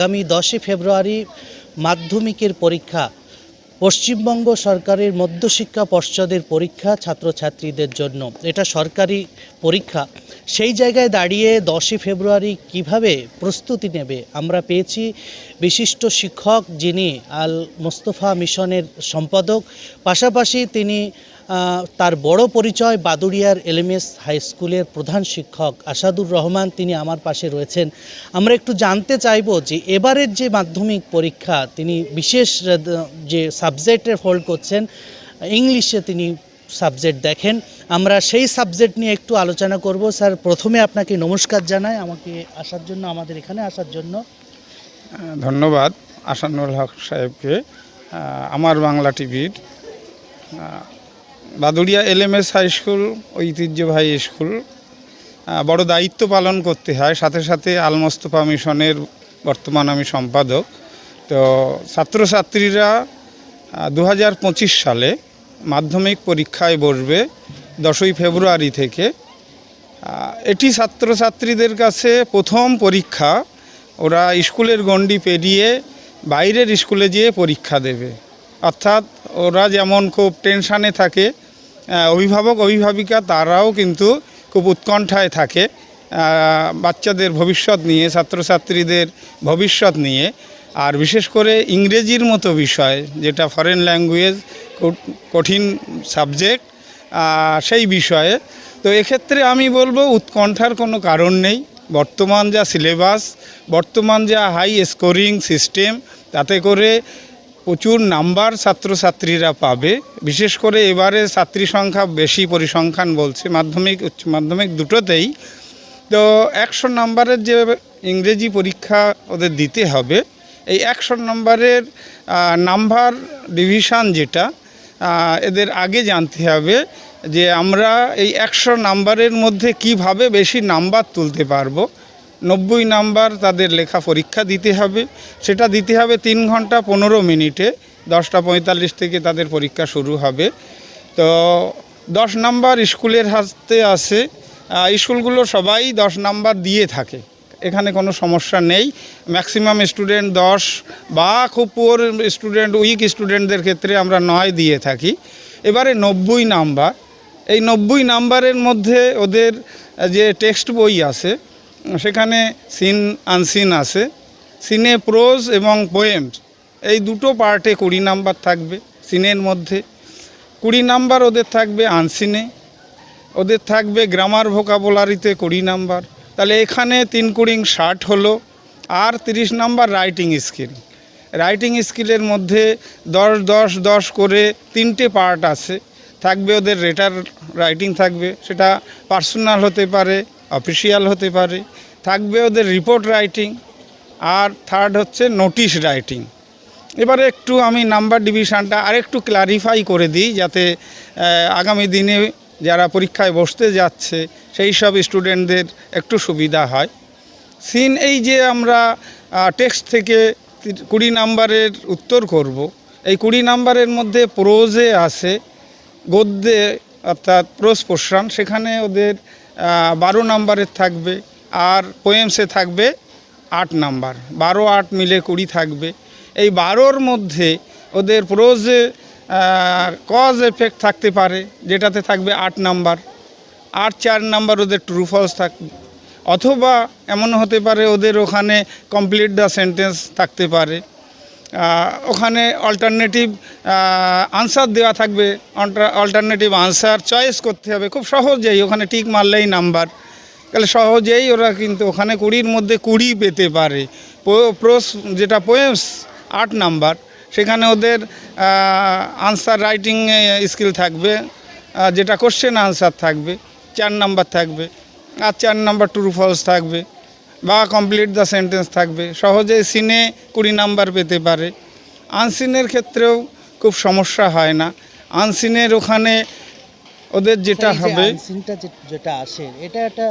আগামী দশই ফেব্রুয়ারি মাধ্যমিকের পরীক্ষা। পশ্চিমবঙ্গ সরকারের মধ্যশিক্ষা পর্ষদের পরীক্ষা ছাত্রছাত্রীদের জন্য। এটা সরকারি পরীক্ষা। সেই জায়গায় দাঁড়িয়ে দশই ফেব্রুয়ারি কীভাবে প্রস্তুতি নেবে, আমরা পেয়েছি বিশিষ্ট শিক্ষক যিনি আল মোস্তফা মিশনের সম্পাদক। পাশাপাশি তিনি তার বড় পরিচয় বাদুড়িয়ার এলএমএস হাই স্কুলের প্রধান শিক্ষক আসাদুর রহমান। তিনি আমার পাশে রয়েছেন। আমরা একটু জানতে চাইব যে এবারের যে মাধ্যমিক পরীক্ষা, তিনি বিশেষ যে সাবজেক্টে হোল্ড করছেন, ইংলিশে তিনি সাবজেক্ট দেখেন। আমরা সেই সাবজেক্ট নিয়ে একটু আলোচনা করব। স্যার, প্রথমে আপনাকে নমস্কার জানাই। আমাকে আসার জন্য, আমাদের এখানে আসার জন্য। ধন্যবাদ আসানুল হক সাহেবকে। আমার বাংলা টিভির বাদুড়িয়া এলএমএস হাই স্কুল ঐতিহ্যবাহী স্কুল। বড় দায়িত্ব পালন করতে হয়। সাথে সাথে আলমস্তফা মিশনের বর্তমান আমি সম্পাদক। তো ছাত্রছাত্রীরা দু হাজার পঁচিশ সালে মাধ্যমিক পরীক্ষায় বসবে দশই ফেব্রুয়ারি থেকে। এটি ছাত্রছাত্রীদের কাছে প্রথম পরীক্ষা। ওরা স্কুলের গণ্ডি পেরিয়ে বাইরের স্কুলে যেয়ে পরীক্ষা দেবে। অর্থাৎ ওরা যেমন খুব টেনশানে থাকে অভিভাবক, অভিভাবিকা তারাও কিন্তু খুব উৎকণ্ঠায় থাকে বাচ্চাদের ভবিষ্যৎ নিয়ে, ছাত্রছাত্রীদের ভবিষ্যৎ নিয়ে। আর বিশেষ করে ইংরেজির মতো বিষয়, যেটা ফরেন ল্যাঙ্গুয়েজ কঠিন সাবজেক্ট সেই বিষয়ে। তো এক্ষেত্রে আমি বলব, উৎকণ্ঠার কোনো কারণ নেই। বর্তমান যা সিলেবাস বর্তমান যা হাই স্কোরিং সিস্টেম তাতে করে প্রচুর নাম্বার ছাত্রছাত্রীরা পাবে। বিশেষ করে এবারে ছাত্রী সংখ্যা বেশি, পরিসংখ্যান বলছে। মাধ্যমিক, উচ্চ মাধ্যমিক দুটোতেই। তো একশো নম্বরের যে ইংরেজি পরীক্ষা ওদের দিতে হবে, এই একশো নম্বরের নাম্বার ডিভিশন যেটা এদের আগে জানতে হবে যে আমরা এই একশো নাম্বারের মধ্যে কীভাবে বেশি নাম্বার তুলতে পারব। নব্বই নাম্বার তাদের লেখা পরীক্ষা দিতে হবে। সেটা দিতে হবে তিন ঘণ্টা পনেরো মিনিটে। দশটা পঁয়তাল্লিশ থেকে তাদের পরীক্ষা শুরু হবে। তো দশ নাম্বার স্কুলের হাতে আছে। স্কুলগুলো সবাই দশ নাম্বার দিয়ে থাকে। এখানে কোনো সমস্যা নেই। ম্যাক্সিমাম স্টুডেন্ট দশ বা খুব পুয়ার স্টুডেন্ট উইক স্টুডেন্টদের ক্ষেত্রে আমরা নয় দিয়ে থাকি। এবারে নব্বই নাম্বার। এই নব্বই নাম্বারের মধ্যে ওদের যে টেক্সট বই আছে সেখানে সিন, আনসিন আছে। সিনে প্রোজ এবং পোয়েমস, এই দুটো পার্টে কুড়ি নাম্বার থাকবে সিনের মধ্যে। কুড়ি নাম্বার ওদের থাকবে আনসিনে, ওদের থাকবে গ্রামার ভোকাবুলারিতে কুড়ি নাম্বার। তাহলে এখানে তিন কুড়িং ষাট হলো, আর তিরিশ নাম্বার রাইটিং স্কিল। রাইটিং স্কিলের মধ্যে দশ দশ দশ করে তিনটে পার্ট আছে। থাকবে ওদের রেটার, রাইটিং থাকবে, সেটা পার্সোনাল হতে পারে অফিসিয়াল হতে পারে। থাকবে ওদের রিপোর্ট রাইটিং আর থার্ড হচ্ছে নোটিশ রাইটিং এবারে একটু আমি নাম্বার ডিভিশনটা আরেকটু ক্লারিফাই করে দিই যাতে আগামী দিনে যারা পরীক্ষায় বসতে যাচ্ছে, সেই সব স্টুডেন্টদের একটু সুবিধা হয়। সিন এই যে আমরা টেক্সট থেকে কুড়ি নাম্বারের উত্তর করব। এই কুড়ি নাম্বারের মধ্যে প্রোজে আছে, গদ্যে অর্থাৎ প্রোজ পোর্শন, সেখানে ওদের বারো নাম্বারের থাকবে আর পোয়েমসে থাকবে আট নাম্বার। বারো আট মিলে কুড়ি থাকবে। এই বারোর মধ্যে ওদের প্রোজে কজ এফেক্ট থাকতে পারে, যেটাতে থাকবে আট নাম্বার। আর চার নাম্বার ওদের ট্রু ফলস থাকবে অথবা এমন হতে পারে ওদের ওখানে কমপ্লিট দ্য সেন্টেন্স থাকতে পারে। ওখানে অল্টারনেটিভ আনসার দেওয়া থাকবে। অল্টারনেটিভ আনসার চয়েস করতে হবে। খুব সহজেই ওখানে ঠিক মারলেই নাম্বার তাহলে সহজেই ওরা কিন্তু ওখানে কুড়ির মধ্যে কুড়ি পেতে পারে। প্রোস যেটা পোয়েমস আট নাম্বার সেখানে ওদের আনসার রাইটিং স্কিল থাকবে। যেটা কোশ্চেন আনসার থাকবে, চার নাম্বার থাকবে। আর চার নাম্বার ট্রু ফলস থাকবে। বা কমপ্লিট দ্য সেন্টেন্স থাকবে। সহজে সিনে কুড়ি নাম্বার পেতে পারে। আনসিনের ক্ষেত্রেও খুব সমস্যা হয় না। আনসিনের ওখানে ওদের যেটা হবে unseen-টা যেটা আসে এটা একটা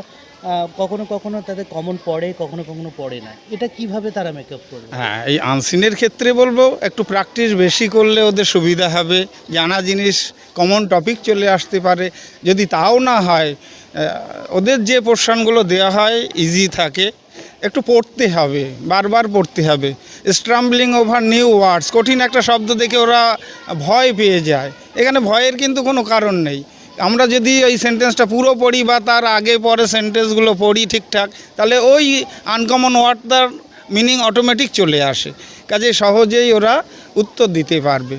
কখনো কখনো তাদের কমন পড়ে কখনো কখনো পড়ে না। এটা কীভাবে তারা মেকআপ করবে? হ্যাঁ এই আনসিনের ক্ষেত্রে বলব একটু প্র্যাকটিস বেশি করলে ওদের সুবিধা হবে। জানা জিনিস কমন টপিক চলে আসতে পারে। যদি তাও না হয় ওদের যে পোর্শনগুলো দেওয়া হয় ইজি থাকে। একটু পড়তে হবে, বারবার পড়তে হবে। স্ট্রাম্বলিং ওভার নিউ ওয়ার্ডস কঠিন একটা শব্দ দেখে ওরা ভয় পেয়ে যায়। এখানে ভয়ের কিন্তু কোনো কারণ নেই। আমরা যদি ওই সেন্টেন্সটা পুরো পড়ি বা তার আগে পরে সেন্টেন্সগুলো পড়ি ঠিকঠাক, তাহলে ওই আনকমন ওয়ার্ড ওয়ার্ডটার মিনিং অটোমেটিক চলে আসে। কাজে সহজেই ওরা উত্তর দিতে পারবে।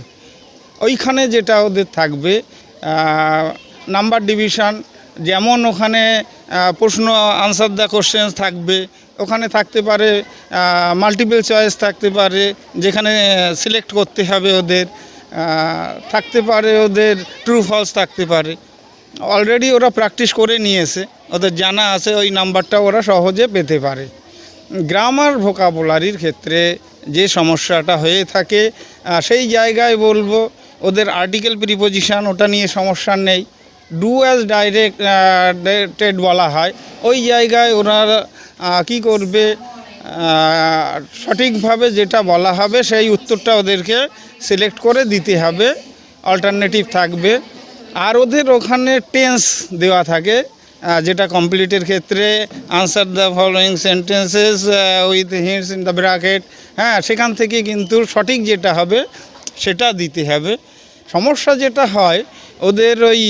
ওইখানে যেটা ওদের থাকবে নাম্বার ডিভিশন যেমন ওখানে প্রশ্ন আনসার দ্য কোশ্চেন্স থাকবে। ওখানে থাকতে পারে মাল্টিপল চয়েস থাকতে পারে, যেখানে সিলেক্ট করতে হবে ওদের থাকতে পারে ওদের ট্রু ফলস থাকতে পারে। অলরেডি ওরা প্র্যাকটিস করে নিয়েছে, ওদের জানা আছে, ওই নাম্বারটা ওরা সহজে পেতে পারে। গ্রামার ভোকাবুলারির ক্ষেত্রে যে সমস্যাটা হয়ে থাকে সেই জায়গায় বলব, ওদের আর্টিকেল প্রিপোজিশান ওটা নিয়ে সমস্যা নেই। ডু অ্যাজ ডাইরেক্টেড বলা হয়। ওই জায়গায় ওনারা কি করবে? সঠিকভাবে যেটা বলা হবে সেই উত্তরটা ওদেরকে সিলেক্ট করে দিতে হবে। অল্টারনেটিভ থাকবে। আর ওদের ওখানে টেন্স দেওয়া থাকে। যেটা কমপ্লিটের ক্ষেত্রে answer the following sentences with hints in the bracket হ্যাঁ সেখান থেকে কিন্তু সঠিক যেটা হবে সেটা দিতে হবে। সমস্যা যেটা হয়, ওদের ওই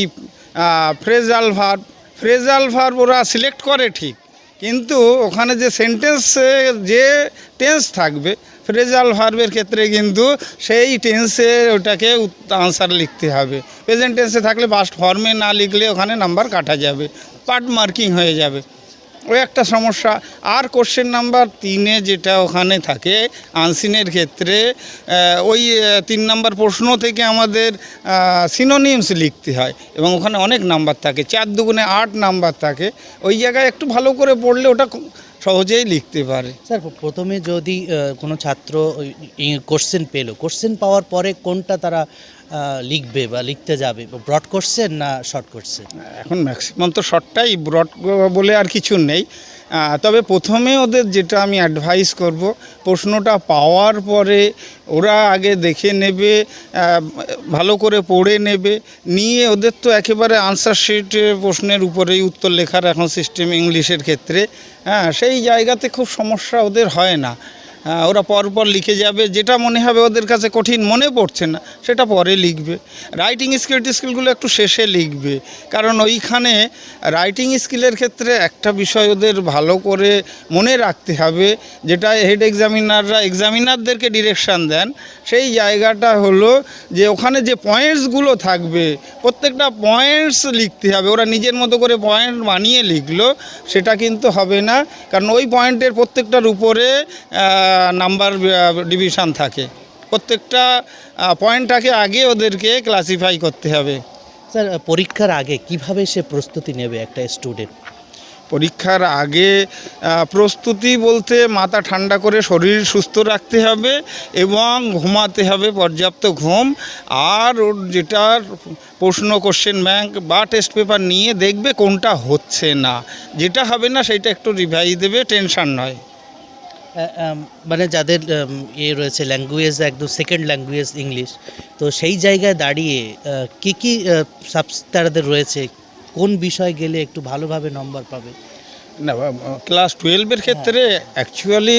ফ্রেজাল ভার্ব ফ্রেজাল ভার্ব ওরা সিলেক্ট করে ঠিক। কিন্তু ওখানে যে সেন্টেন্সে যে টেন্স থাকবে ফ্রেজাল ভার্বের ক্ষেত্রে কিন্তু সেই টেন্সে ওটাকে আনসার লিখতে হবে। প্রেজেন্ট টেন্সে থাকলে ফার্স্ট ফর্মে না লিখলে ওখানে নাম্বার কাটা যাবে। পার্ট মার্কিং হয়ে যাবে। ওই একটা সমস্যা। আর কোশ্চেন নাম্বার তিনে যেটা ওখানে থাকে আনসিনের ক্ষেত্রে ওই তিন নাম্বার প্রশ্ন থেকে আমাদের সিনোনিমস লিখতে হয় এবং ওখানে অনেক নাম্বার থাকে, চার দুগুণে আট নাম্বার থাকে। ওই জায়গায় একটু ভালো করে পড়লে ওটা সহজেই লিখতে পারে। স্যার, প্রথমে যদি কোনো ছাত্র কোশ্চেন পেল কোশ্চেন পাওয়ার পরে কোনটা তারা লিখবে বা লিখতে যাবে? ব্রড কোশ্চেন না শর্ট কোশ্চেন এখন ম্যাক্সিমাম তো শর্টটাই ব্রড বলে আর কিছু নেই। তবে প্রথমে ওদের যেটা আমি অ্যাডভাইস করব, প্রশ্নটা পাওয়ার পরে ওরা আগে দেখে নেবে ভালো করে পড়ে নেবে। নিয়ে ওদের তো একেবারে আনসার শিট প্রশ্নের উপরেই উত্তর লেখার এখন সিস্টেম ইংলিশের ক্ষেত্রে। হ্যাঁ সেই জায়গাতে খুব সমস্যা ওদের হয় না। ওরা পরপর লিখে যাবে, যেটা মনে হবে ওদের কাছে কঠিন মনে পড়ছে না, সেটা পরে লিখবে। রাইটিং স্কিল স্কিলগুলো একটু শেষে লিখবে। কারণ ওইখানে রাইটিং স্কিলের ক্ষেত্রে একটা বিষয় ওদের ভালো করে মনে রাখতে হবে, যেটা হেড এক্সামিনাররা এক্সামিনারদেরকে ডিরেকশান দেন। সেই জায়গাটা হলো যে ওখানে যে পয়েন্টসগুলো থাকবে, প্রত্যেকটা পয়েন্টস লিখতে হবে। ওরা নিজের মতো করে পয়েন্ট বানিয়ে লিখলো, সেটা কিন্তু হবে না। কারণ ওই পয়েন্টের প্রত্যেকটার উপরে নাম্বার ডিভিশন থাকে। প্রত্যেকটা পয়েন্টটাকে আগে ওদেরকে ক্লাসিফাই করতে হবে। স্যার পরীক্ষার আগে কীভাবে সে প্রস্তুতি নেবে একটা স্টুডেন্ট পরীক্ষার আগে প্রস্তুতি বলতে মাথা ঠান্ডা করে শরীর সুস্থ রাখতে হবে এবং ঘুমাতে হবে পর্যাপ্ত ঘুম। আর ওর যেটার প্রশ্ন কোশ্চেন ব্যাংক বা টেস্ট পেপার নিয়ে দেখবে কোনটা হচ্ছে না। যেটা হবে না সেটা একটু রিভাইজ দেবে টেনশন নয়। মানে যাদের ইয়ে রয়েছে ল্যাঙ্গুয়েজ একদম সেকেন্ড ল্যাঙ্গুয়েজ ইংলিশ তো সেই জায়গায় দাঁড়িয়ে কী কী সাবস তাদের রয়েছে? কোন বিষয় গেলে একটু ভালোভাবে নম্বর পাবে? না ক্লাস টুয়েলভের ক্ষেত্রে অ্যাকচুয়ালি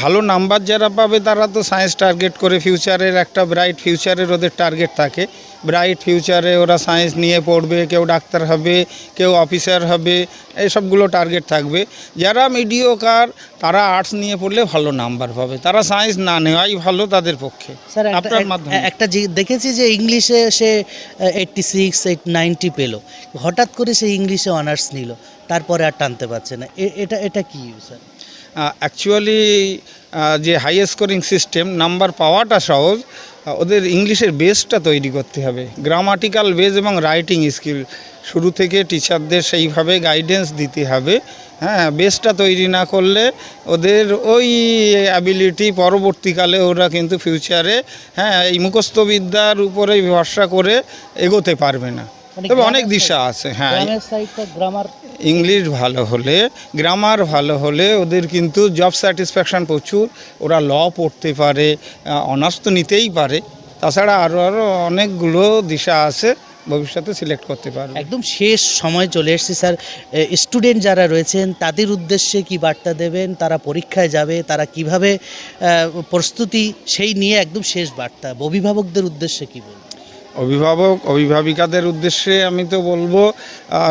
ভালো নাম্বার যারা পাবে তারা তো সায়েন্স টার্গেট করে ফিউচারের একটা ব্রাইট ফিউচারের ওদের টার্গেট থাকে। ব্রাইট ফিউচারে ওরা সায়েন্স নিয়ে পড়বে কেউ ডাক্তার হবে কেউ অফিসার হবে এসবগুলো টার্গেট থাকবে। যারা মিডিওকার তারা আর্টস নিয়ে পড়লে ভালো নাম্বার পাবে। তারা সায়েন্স না নেওয়াই ভালো তাদের পক্ষে। স্যার আপনার মাধ্যমে। একটা দেখেছি যে ইংলিশে সে এইটটি সিক্স এইট নাইনটি পেল। হঠাৎ করে সে ইংলিশে অনার্স নিল। তারপরে আর টানতে পারছে না। এটা এটা কি স্যার? অ্যাকচুয়ালি যে হাই স্কোরিং সিস্টেম নাম্বার পাওয়াটা সহজ ওদের ইংলিশের বেসটা তৈরি করতে হবে। গ্রামাটিক্যাল বেস এবং রাইটিং স্কিল শুরু থেকে টিচারদের সেইভাবে গাইডেন্স দিতে হবে। হ্যাঁ বেসটা তৈরি না করলে ওদের ওই অ্যাবিলিটি পরবর্তীকালে ওরা কিন্তু ফিউচারে হ্যাঁ এই মুখস্থবিদ্যার উপরেই ভরসা করে এগোতে পারবে না। মানে তবে অনেক দিশা আছে হ্যাঁ। গ্রামার ইংলিশ ভালো হলে গ্রামার ভালো হলে ওদের কিন্তু জব স্যাটিসফ্যাকশান প্রচুর। ওরা ল পড়তে পারে অনার্স তো নিতেই পারে। তাছাড়া আরও আরও অনেকগুলো দিশা আছে ভবিষ্যতে সিলেক্ট করতে পারবে। একদম শেষ সময় চলে এসেছে স্যার। স্টুডেন্ট যারা রয়েছেন তাদের উদ্দেশ্যে কি বার্তা দেবেন? তারা পরীক্ষায় যাবে তারা কীভাবে প্রস্তুতি সেই নিয়ে একদম শেষ বার্তা। অভিভাবকদের উদ্দেশ্যে কি বলবেন? অভিভাবক অভিভাবিকাদের উদ্দেশ্যে আমি তো বলব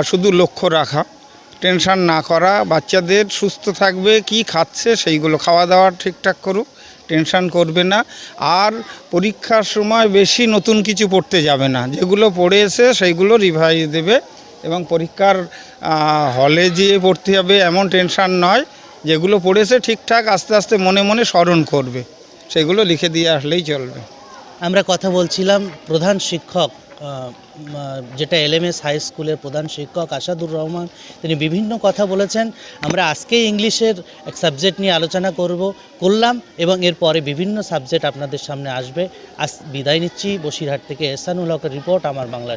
শুধু লক্ষ্য রাখা। টেনশন না করা, বাচ্চাদের সুস্থ থাকবে, কি খাচ্ছে সেইগুলো খাওয়া দাওয়া ঠিকঠাক করুক, টেনশান করবে না। আর পরীক্ষার সময় বেশি নতুন কিছু পড়তে যাবে না। যেগুলো পড়েছে সেইগুলো রিভাইজ দেবে এবং পরীক্ষার হলে যেয়ে পড়তে হবে এমন টেনশান নয়, যেগুলো পড়েছে ঠিকঠাক আস্তে আস্তে মনে মনে স্মরণ করবে। সেগুলো লিখে দিয়ে আসলেই চলবে। আমরা কথা বলছিলাম প্রধান শিক্ষক যেটা এলএমএস হাই স্কুলের প্রধান শিক্ষক আসাদুর রহমান, তিনি বিভিন্ন কথা বলেছেন। আমরা আজকে ইংলিশের এক সাবজেক্ট নিয়ে আলোচনা করব, করলাম এবং এরপরে বিভিন্ন সাবজেক্ট আপনাদের সামনে আসবে। আজ বিদায় নিচ্ছি, বসিরহাট থেকে এহসানুল হকের রিপোর্ট, আমার বাংলা